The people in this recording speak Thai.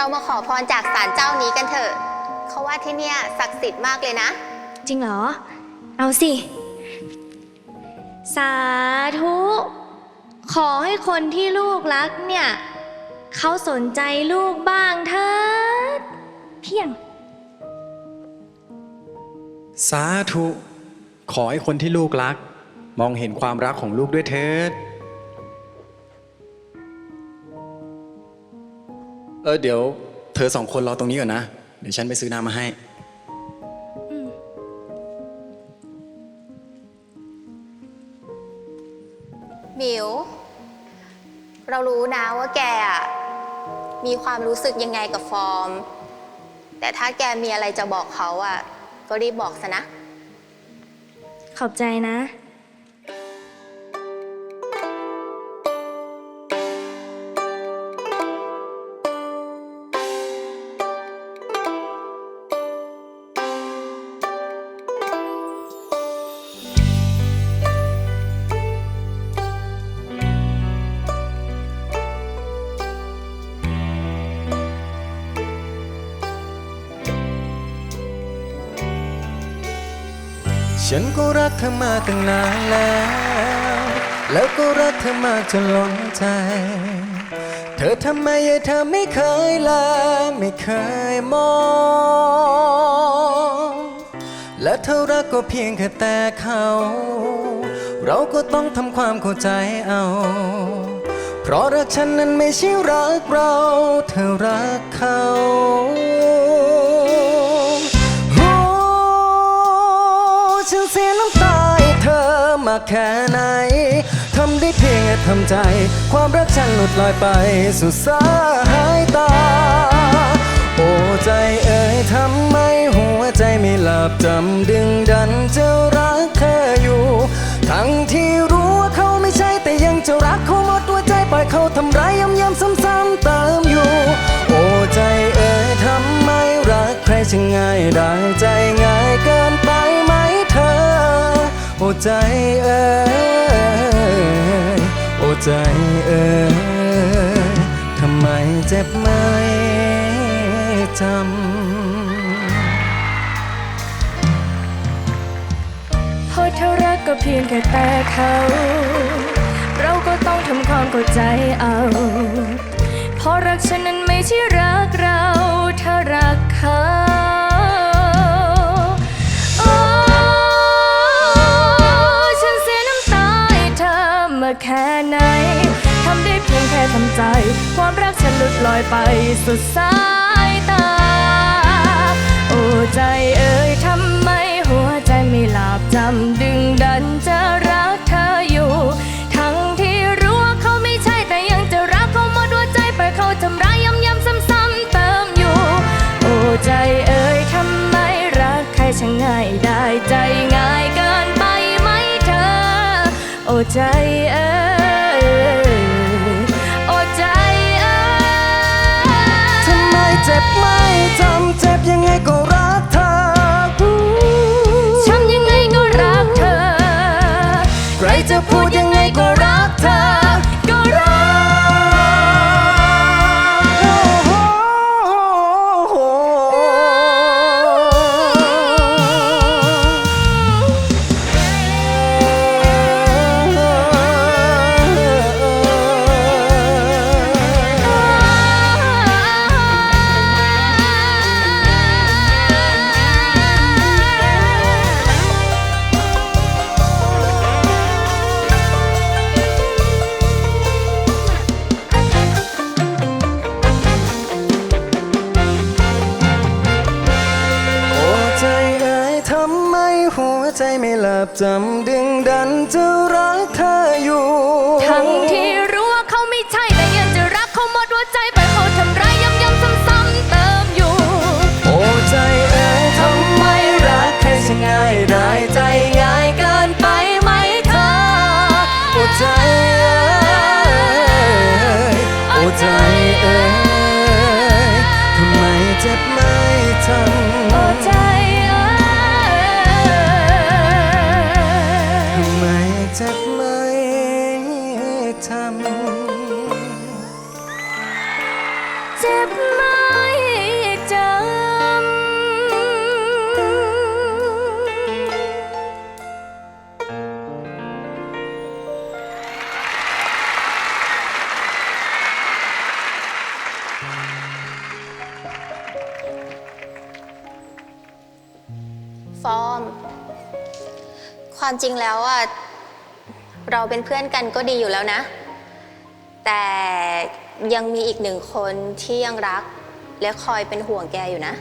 เรามาขอพรจากศาลเจ้านี้กันเถอะเขาว่าที่เนี่ยศักดิ์สิทธิ์มากเลยนะ จริงเหรอ เอาสิ สาธุ ขอให้คนที่ลูกรักเนี่ย เขาสนใจลูกบ้างเถิดเพียง สาธุ ขอให้คนที่ลูกรัก มองเห็นความรักของลูกด้วยเถิด ออเดี๋ยวเธอสองคนรอตรงนี้ก่อนนะ เดี๋ยวฉันไปซื้อน้ำมาให้หมิว เรารู้นะว่าแกอะมีความรู้สึกยังไงกับฟอร์ม แต่ถ้าแกมีอะไรจะบอกเขาอะก็รีบบอกซะนะ ขอบใจนะ ฉันก็รักเธอมาตั้งนานแล้ว แล้วก็รักเธอมากจนล้นใจ เธอทำไมยังเธอไม่เคยลาไม่เคยมอง และเธอรักก็เพียงแค่แต่เขา เราก็ต้องทำความเข้าใจเอา เพราะรักฉันนั้นไม่ใช่รักเรา เธอรักเขา ฉันเสียน้ำตาให้เธอมาแค่ไหน ทำได้เพียงแค่ทำใจ ความรักฉันหลุดลอยไปสู่สายตา โอ้ใจเอ่ยทำไมหัวใจไม่หลับจำดึงดันจะรักเธออยู่ ทั้งที่รู้ว่าเขาไม่ใช่แต่ยังจะรักเขาหมดหัวใจปล่อยเขาทำร้ายย้ำย้ำซ้ำๆเติมอยู่ โอ้ใจเอ่ยทำไมรักใครช่างง่ายได้ใจง่ายเกินไป โอ้ใจเอ่ยโอ้ใจเอ่ยทำไมเจ็บไหมจำเพราะเธอรักก็เพียงแค่แต่เขา เราก็ต้องทำความเข้าใจเอา เพราะรักฉันนั้นไม่ใช่รัก ทำใจ ความรักฉันหลุดลอยไปสุดสายตา โอ้ใจเอ่ยทำไมหัวใจไม่หลับจำดึงดันจะรักเธออยู่ ทั้งที่รู้ว่าเขาไม่ใช่แต่ยังจะรักเขาหมดหัวใจไปเขาทำร้ายย้ำย้ำซ้ำๆเติมอยู่ โอ้ใจเอ่ยทำไมรักใครช่างง่ายได้ใจง่ายเกินไปไหมเธอ โอ้ใจ ไม่หลับจำดึงดันจะรักเธออยู่ ทั้งที่รู้ว่าเขาไม่ใช่แต่ยังจะรักเขาหมดหัวใจไปเขาทำร้ายย้ำย้ำซ้ำๆเติมอยู่ โอ้ใจเอ่ยทำไมรักใครช่างง่ายได้ใจง่ายเกินไปไหมเธอโอ้ใจเอ่ยโอ้ใจเอ่ยทำไมเจ็บไม่จำำ เจ็บไม่จำ ฟอร์ม ความจริงแล้วอะ เราเป็นเพื่อนกันก็ดีอยู่แล้วนะ แต่ยังมีอีกหนึ่งคนที่ยังรักและคอยเป็นห่วงแกอยู่นะ